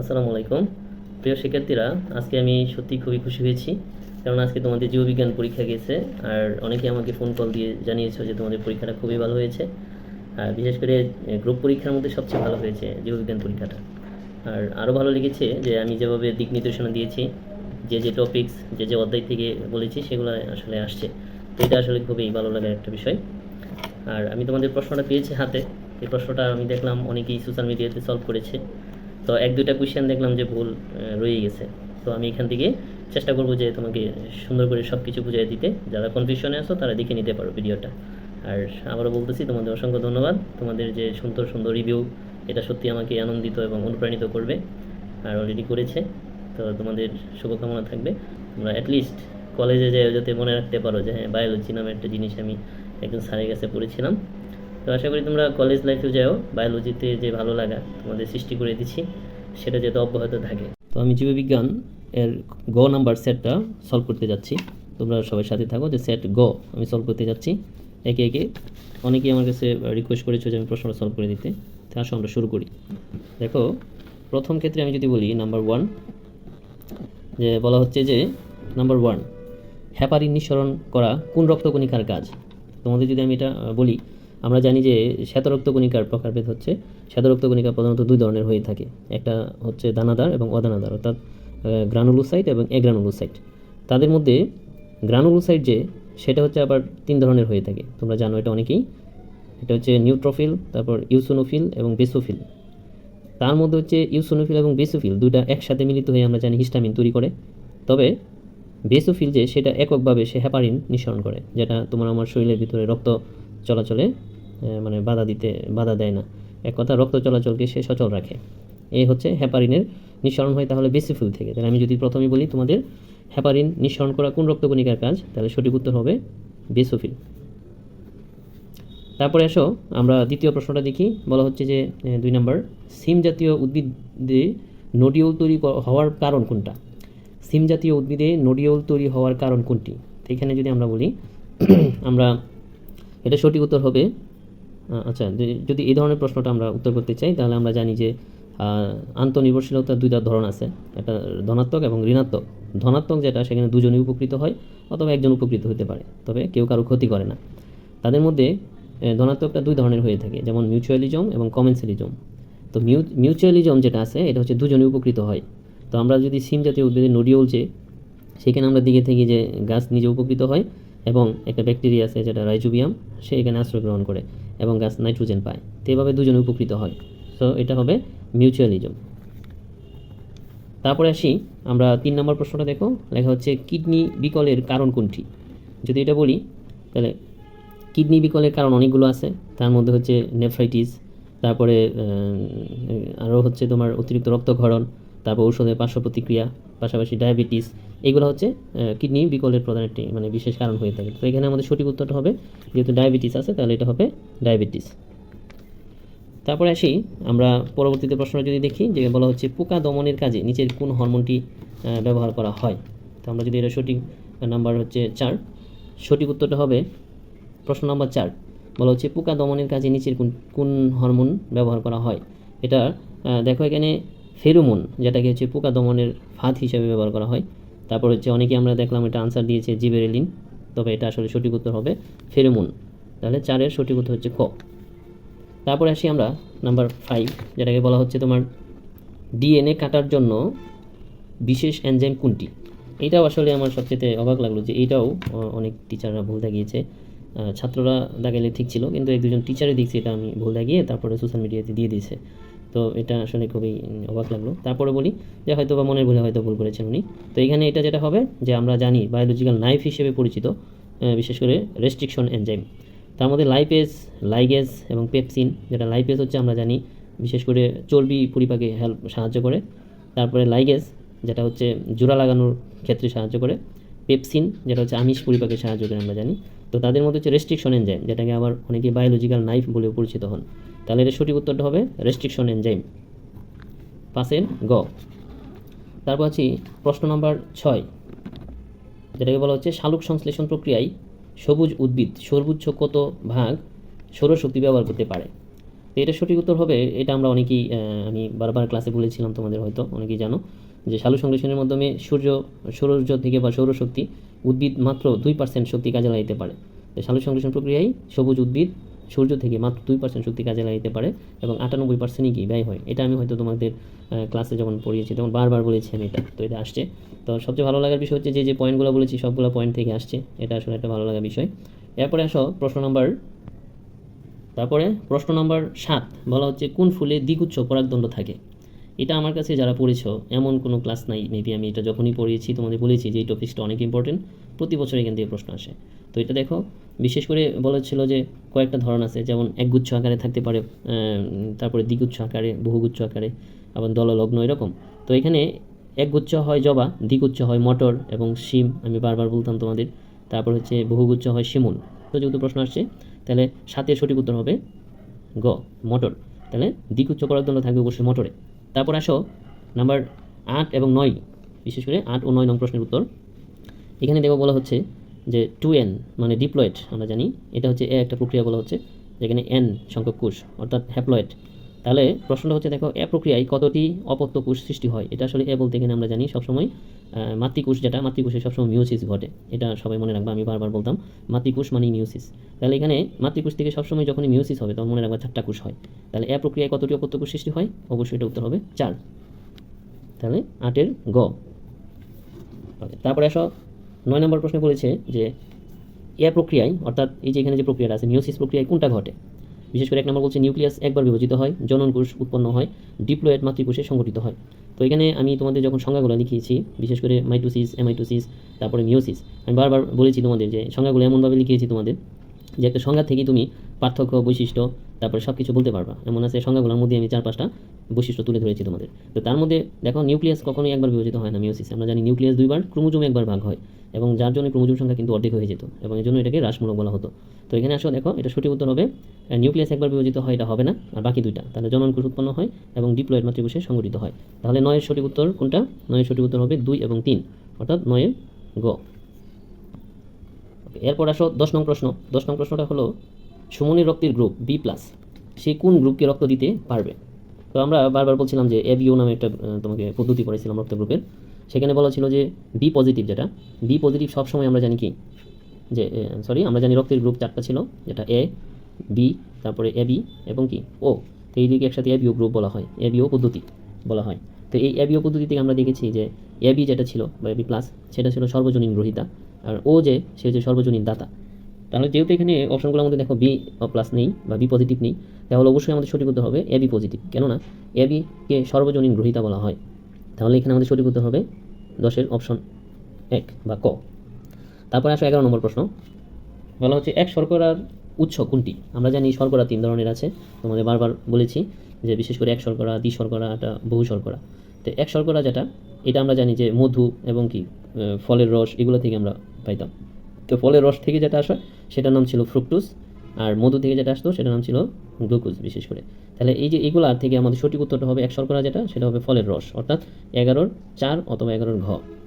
আসসালামু আলাইকুম। প্রিয় শিক্ষার্থীরা, আজকে আমি সত্যি খুবই খুশি হয়েছি কারণ আজকে তোমাদের জীববিজ্ঞান পরীক্ষা গেছে, আর অনেকে আমাকে ফোন কল দিয়ে জানিয়েছো যে তোমাদের পরীক্ষাটা খুবই ভালো হয়েছে। আর বিশেষ করে গ্রুপ পরীক্ষার মধ্যে সবচেয়ে ভালো হয়েছে জীববিজ্ঞান পরীক্ষাটা। আর আরও ভালো লেগেছে যে আমি যেভাবে দিক নির্দেশনা দিয়েছি, যে যে টপিকস যে যে অধ্যায় থেকে বলেছি, সেগুলো আসলে আসছে। তো এটা আসলে খুবই ভালো লাগার একটা বিষয়। আর আমি তোমাদের প্রশ্নটা পেয়েছি হাতে। এই প্রশ্নটা আমি দেখলাম অনেকেই সোশ্যাল মিডিয়াতে সলভ করেছে। তো এক, দুইটা কোয়েশ্চেন দেখলাম যে ভুল রয়ে গেছে। তো আমি এখান থেকে চেষ্টা করব যে তোমাকে সুন্দর করে সব কিছু বুঝিয়ে দিতে। যারা কনফিউশনে আছো, তারা দেখে নিতে পারো ভিডিওটা। আর আবারও বলতেছি, তোমাদের অসংখ্য ধন্যবাদ। তোমাদের যে সুন্দর সুন্দর রিভিউ এটা সত্যি আমাকে আনন্দিত এবং অনুপ্রাণিত করবে। আর অলরেডি করেছে। তো তোমাদের শুভকামনা থাকবে। তোমরা অ্যাটলিস্ট কলেজে যে যাতে মনে রাখতে পারো যে হ্যাঁ বায়োলজি নামে একটা জিনিস আমি একজন স্যারের কাছে পড়েছিলাম। তো আশা করি তোমরা কলেজ লাইফেও যাও বায়োলজিতে যে ভালো লাগা তোমাদের সৃষ্টি করে দিচ্ছি, সেটা যাতে অব্যাহত থাকে। তো আমি জীববিজ্ঞান এর গ নাম্বার সেটটা সলভ করতে যাচ্ছি। তোমরা সবাই সাথে থাকো যে সেট গ আমি সলভ করতে যাচ্ছি। একে একে অনেকেই আমার কাছে রিকোয়েস্ট করেছ যে আমি প্রশ্নটা সলভ করে দিতে। তো আসো আমরা শুরু করি। দেখো, প্রথম ক্ষেত্রে আমি যদি বলি নাম্বার ওয়ান যে বলা হচ্ছে যে নাম্বার ওয়ান হ্যাপারিন নিঃসরণ করা কোন রক্তকণিকার কাজ? তোমাদের যদি আমি এটা বলি আমরা জানি যে শ্বেতরক্তকণিকার প্রকারভেদ হচ্ছে, শ্বেতরক্তকণিকা প্রধানত দুই ধরনের হয়ে থাকে। একটা হচ্ছে দানাদার এবং অদানাদার, অর্থাৎ গ্রানুলোসাইট এবং এগ্রানুলোসাইট তাদের মধ্যে গ্রানুলোসাইট যে, সেটা হচ্ছে আবার তিন ধরনের হয়ে থাকে। তোমরা জানো এটা অনেকেই। এটা হচ্ছে নিউট্রোফিল তারপর ইউসোনোফিল এবং বেসোফিল তার মধ্যে হচ্ছে ইউসোনোফিল এবং বেসোফিল দুইটা একসাথে মিলিত হয়ে আমরা জানি হিস্টামিন তৈরি করে। তবে বেসোফিল যে, সেটা এককভাবে সে হ্যাপারিন নিঃসরণ করে, যেটা তোমার আমার শরীরের ভিতরে রক্ত চলাচলে মানে বাধা দিতে, বাধা দেয় না। এক কথা, রক্ত চলাচলকে সে সচল রাখে। এই হচ্ছে হ্যাপারিনের নিঃসরণ হয় তাহলে বেসোফিল থেকে। তাহলে আমি যদি প্রথমেই বলি তোমাদের হ্যাপারিন নিঃসরণ করা কোন রক্তকণিকার কাজ, তাহলে সঠিক উত্তর হবে বেসোফিল। তারপরে এসো আমরা দ্বিতীয় প্রশ্নটা দেখি। বলা হচ্ছে যে দুই নম্বর, সিম জাতীয় উদ্ভিদে নোডিউল তৈরি হওয়ার কারণ কোনটা? সিম জাতীয় উদ্ভিদে নোডিউল তৈরি হওয়ার কারণ কোনটি? এখানে যদি আমরা বলি, আমরা, এটা সঠিক উত্তর হবে আচ্ছা যদি এই ধরনের প্রশ্নটা আমরা উত্তর করতে চাই, তাহলে আমরা জানি যে আন্তনির্ভরশীলতার দুইটা ধরন আছে। একটা ধনাত্মক এবং ঋণাত্মক। ধনাত্মক যেটা, সেখানে দুজনই উপকৃত হয়, অথবা একজন উপকৃত হতে পারে, তবে কেউ কারও ক্ষতি করে না। তাদের মধ্যে ধনাত্মকটা দুই ধরনের হয়ে থাকে, যেমন মিউচুয়ালিজম এবং কমেন্সালিজম তো মিউ মিউচুয়ালিজম যেটা আছে, এটা হচ্ছে দুজনে উপকৃত হয়। তো আমরা যদি সিম জাতীয় উদ্ভিদের নডিউল যে, সেখানে আমরা দিকে থেকে যে, গাছ নিজে উপকৃত হয় এবং একটা ব্যাকটেরিয়া আছে যেটা রাইজোবিয়াম, সে এখানে আশ্রয় গ্রহণ করে এবং গাছ নাইট্রোজেন পায়। তো এভাবে দুজনে উপকৃত হয়। সো এটা হবে মিউচুয়ালিজম। তারপরে আসি, আমরা তিন নম্বর প্রশ্নটা দেখো। লেখা হচ্ছে, কিডনি বিকলের কারণ কোনটি? যদি এটা বলি, তাহলে কিডনি বিকলের কারণ অনেকগুলো আছে। তার মধ্যে হচ্ছে নেফ্রাইটিস, তারপরে আরও হচ্ছে তোমার অতিরিক্ত রক্তক্ষরণ, তারপর ঔষধের পার্শ্ব প্রতিক্রিয়া, পাশাপাশি ডায়াবেটিস এগুলো হচ্ছে কিডনি বিকলের প্রধান একটি মানে বিশেষ কারণ হয়ে থাকে। তো এখানে আমাদের সঠিক উত্তরটা হবে, যেহেতু ডায়াবেটিস আছে, তাহলে এটা হবে ডায়াবেটিস। তারপরে আসি, আমরা পরবর্তীতে প্রশ্ন যদি দেখি, যে বলা হচ্ছে পোকা দমনের কাজে নিচের কোন হরমোনটি ব্যবহার করা হয়? তো আমরা যদি এটা সঠিক নাম্বার হচ্ছে চার, সঠিক উত্তরটা হবে প্রশ্ন নাম্বার চার, বলা হচ্ছে পোকা দমনের কাজে নিচের কোন কোন হরমোন ব্যবহার করা হয়? এটা দেখো এখানে ফেরোমোন, যেটাকে হচ্ছে পোকা দমনের ফাঁদ হিসাবে ব্যবহার করা হয়। তারপর হচ্ছে অনেকে আমরা দেখলাম এটা আনসার দিয়েছে জিবেরেলিন। তবে এটা আসলে সঠিক উত্তর হবে ফেরোমোন। তাহলে চারের সঠিক উত্তর হচ্ছে ক। তারপরে আসি আমরা নাম্বার ফাইভ যেটাকে বলা হচ্ছে তোমার ডিএনএ কাটার জন্য বিশেষ এনজাইম কোনটি? এটাও আসলে আমার সবচেয়ে অবাক লাগল যে এটাও অনেক টিচাররা ভুল আহ, ছাত্ররা দেখাইলে ঠিক ছিল কিন্তু এক দুজন টিচারে দেখছি এটা আমি ভুল দেখিয়ে তারপরে সোশ্যাল মিডিয়াতে দিয়ে দিয়েছে। তো এটা আসলে খুবই অবাক লাগল। তারপরে বলি যে হয়তো বা মনের ভুলে হয়তো ভুল করেছেন উনি। তো এখানে এটা যেটা হবে যে আমরা জানি বায়োলজিক্যাল নাইফ হিসেবে পরিচিত বিশেষ করে রেস্ট্রিকশন এনজাইম তার মধ্যে লাইপেজ লাইগেজ এবং পেপসিন যেটা লাইপেজ হচ্ছে আমরা জানি, বিশেষ করে চর্বি পরিপাকে হেল্প সাহায্য করে। তারপরে লাইগেজ যেটা হচ্ছে জোড়া লাগানোর ক্ষেত্রে সাহায্য করে। পেপসিন যেটা হচ্ছে আমিষ পরিপাকে সাহায্য করে আমরা জানি। তো তাদের মধ্যে হচ্ছে রেস্ট্রিকশন এনজাইম যেটাকে আবার অনেকে বায়োলজিক্যাল নাইফ বলে পরিচিত হন। তাহলে এর সঠিক উত্তরটা হবে রেস্ট্রিকশন এনজাইম পাসের গ। তারপর আছি প্রশ্ন নম্বর ছয়, যেটাকে বলা হচ্ছে শালুক সংশ্লেষণ প্রক্রিয়ায় সবুজ উদ্ভিদ, সর্বোচ্চ কত ভাগ সৌরশক্তি ব্যবহার করতে পারে? তো এটা সঠিক উত্তর হবে, এটা আমরা অনেকেই আমি বারবার ক্লাসে বলেছিলাম তোমাদের হয়তো, অনেকেই জানো, যে সালু সংশ্লেষণের মাধ্যমে সূর্য সৌরজ থেকে বা সৌরশক্তি উদ্ভিদ মাত্র দুই পার্সেন্ট শক্তি কাজে লাগাইতে পারে। সালু সংশ্লেষণ প্রক্রিয়ায় সবুজ উদ্ভিদ সূর্য থেকে মাত্র দুই পার্সেন্ট শক্তি কাজে লাগাইতে পারে এবং আটানব্বই পার্সেন্টই কি ব্যয় হয়। এটা আমি হয়তো তোমাদের ক্লাসে যখন পড়িয়েছি তখন বারবার বলেছি আমি এটা, তো এটা আসছে। তো সবচেয়ে ভালো লাগার বিষয় হচ্ছে যে যে পয়েন্টগুলো বলেছি সবগুলো পয়েন্ট থেকে আসছে। এটা আসলে একটা ভালো লাগার বিষয়। এরপরে আসো প্রশ্ন নম্বর তারপরে প্রশ্ন নম্বর সাত বলা হচ্ছে, কোন ফুলে দ্বিগুচ্ছ পরাগদণ্ড থাকে? এটা আমার কাছে যারা পড়েছ, এমন কোনো ক্লাস নাই মেবি আমি এটা যখনই পড়িয়েছি তোমাদের বলেছি যে, এই টপিকসটা অনেক ইম্পর্টেন্ট প্রতি বছর এখান থেকে প্রশ্ন আসে। তো এটা দেখো, বিশেষ করে বলা বলেছিল যে কয়েকটা ধরন আছে, যেমন একগুচ্ছ আকারে থাকতে পারে তারপরে দ্বিগুচ্ছ আকারে, বহুগুচ্ছ আকারে, আবার দললগ্ন এরকম। তো এখানে একগুচ্ছ হয় জবা, দ্বিগুচ্ছ হয় মটর এবং শিম, আমি বারবার বলতাম তোমাদের। তারপর হচ্ছে বহুগুচ্ছ হয় শিমুল। তো যেহেতু প্রশ্ন আসছে, তাহলে সাতের সঠিক উত্তর হবে গ, মটর। তাহলে দ্বিগুচ্ছ পরাগদণ্ড থাকবে অবশ্যই মটরে। তারপর আসো নাম্বার আট এবং নয়, বিশেষ করে আট ও নয় নং প্রশ্নের উত্তর। এখানে দেখো বলা হচ্ছে যে টু এন মানে ডিপ্লয়েড আমরা জানি, এটা হচ্ছে এ একটা প্রক্রিয়া বলা হচ্ছে, যেখানে এন সংখ্যক কোষ, অর্থাৎ হ্যাপ্লয়েড তাহলে প্রশ্নটা হচ্ছে, দেখো এ প্রক্রিয়ায় কতটি অপত্য কোষ সৃষ্টি হয়? এটা আসলে এ বলতে এখানে আমরা জানি সবসময় মাতৃকোষ যেটা, মাতৃকোষে সবসময় মিউসিস ঘটে। এটা সবাই মনে রাখবা, আমি বারবার বলতাম, মাতৃকোষ মানেই মিউসিস তাহলে এখানে মাতৃকোষ থেকে সবসময় যখনই মিউসিস হবে, তখন মনে রাখবা চারটা কোষ হয়। তাহলে এ প্রক্রিয়ায় কতটি অপত্য কোষ সৃষ্টি হয়? অবশ্যই এটা উত্তর হবে চার। তাহলে আটের গ। তারপরে আসো নয় নম্বর প্রশ্ন করেছে যে, এ প্রক্রিয়ায়, অর্থাৎ এই যে এখানে যে প্রক্রিয়াটা আছে মিওসিস প্রক্রিয়ায় কোনটা ঘটে? বিশেষ করে এক নম্বর বলছে, নিউক্লিয়াস একবার বিভাজিত হয়, জনন কোষ উৎপন্ন হয়, ডিপ্লয়েড মাতৃকোষে সংগঠিত হয়। তো এখানে আমি তোমাদের যখন সংজ্ঞাগুলো লিখিয়েছি, বিশেষ করে মাইটোসিস এমাইটোসিস তারপরে মিওসিস আমি বারবার বলেছি তোমাদের যে, সংজ্ঞাগুলো এমনভাবে লিখিয়েছি তোমাদের যে, একটা সংজ্ঞা থেকেই তুমি পার্থক্য, বৈশিষ্ট্য, তারপরে সব কিছু বলতে পারবা। এমন আছে সংজ্ঞাগুলোর মধ্যে আমি চার পাঁচটা বৈশিষ্ট্য তুলে ধরেছি তোমাদের। তো তার মধ্যে দেখো, নিউক্লিয়াস কখনোই একবার বিভাজিত হয় না মিওসিস আমরা জানি নিউক্লিয়াস দুইবার, ক্রোমোজোম একবার ভাগ হয়। এবং যার জন্য ক্রোমোজোম সংখ্যা কিন্তু অর্ধেক হয়ে যেত এবং এই জন্য এটাকে হ্রাসমূলক বলা হতো। তো এখানে আসো দেখো, এটা সঠিক উত্তর হবে নিউক্লিয়াস একবার বিভাজিত হয়, এটা হবে না, আর বাকি দুইটা। তাহলে জনন কোষ উৎপন্ন হয় এবং ডিপ্লয়েড মাতৃকোষে সংগঠিত হয়। তাহলে নয়ের সঠিক উত্তর কোনটা? নয়ের সঠিক উত্তর হবে দুই এবং তিন, অর্থাৎ নয়ের গ। এরপর আসো দশ নং প্রশ্ন। দশ নং প্রশ্নটা হলো, সুমনের রক্তের গ্রুপ বি প্লাস সে কোন গ্রুপকে রক্ত দিতে পারবে? তো আমরা বারবার বলছিলাম যে এবিও নামে একটা তোমাকে পদ্ধতি পড়েছিলাম রক্ত গ্রুপের। সেখানে বলা ছিল যে বি পজিটিভ যেটা বি পজিটিভ সবসময় আমরা জানি কি? যে সরি আমরা জানি রক্তের গ্রুপ চারটা ছিল, যেটা এ বি তারপরে এ বি এবং কি? ও তো এই দিকে একসাথে এবিও গ্রুপ বলা হয় এবিও পদ্ধতি বলা হয়। তো এই এবিও পদ্ধতি থেকে আমরা দেখেছি যে এবি যেটা ছিল, বা এবি প্লাস সেটা ছিল সর্বজনীন গ্রহিতা, আর ও যে, সে হচ্ছে সর্বজনীন দাতা। তাহলে যেহেতু এখানে অপশনগুলোর মধ্যে দেখো বি প্লাস নেই, বা বি পজিটিভ নেই, তাহলে অবশ্যই আমাদের সঠিক উত্তর হবে এবি পজিটিভ কেননা এবিকে সর্বজনীন গ্রহিতা বলা হয়। তাহলে এখানে আমাদের সঠিক উত্তর হবে দশের অপশন এক বা ক। তারপরে আসো এগারো নম্বর প্রশ্ন। বলা হচ্ছে, এক শর্করার উৎস কোনটি? আমরা জানি শর্করা তিন ধরনের আছে। তোমাদের বারবার বলেছি যে বিশেষ করে এক শর্করা, দ্বি শর্করা, একটা বহু শর্করা। তো এক শর্করা যেটা, এটা আমরা জানি যে মধু এবং কি ফলের রস, এগুলো থেকে আমরা পাইতাম। তো ফলের রস থেকে যেটা আসে, সেটার নাম ছিল ফ্রুকটুস আর মধু থেকে যেটা আসতো, সেটার নাম ছিল গ্লুকোজ বিশেষ করে। তাহলে এই যে এগুলার থেকে আমাদের সঠিক উত্তরটা হবে এক শর্করা যেটা, সেটা হবে ফলের রস, অর্থাৎ এগারোর চার অথবা এগারোর ঘ।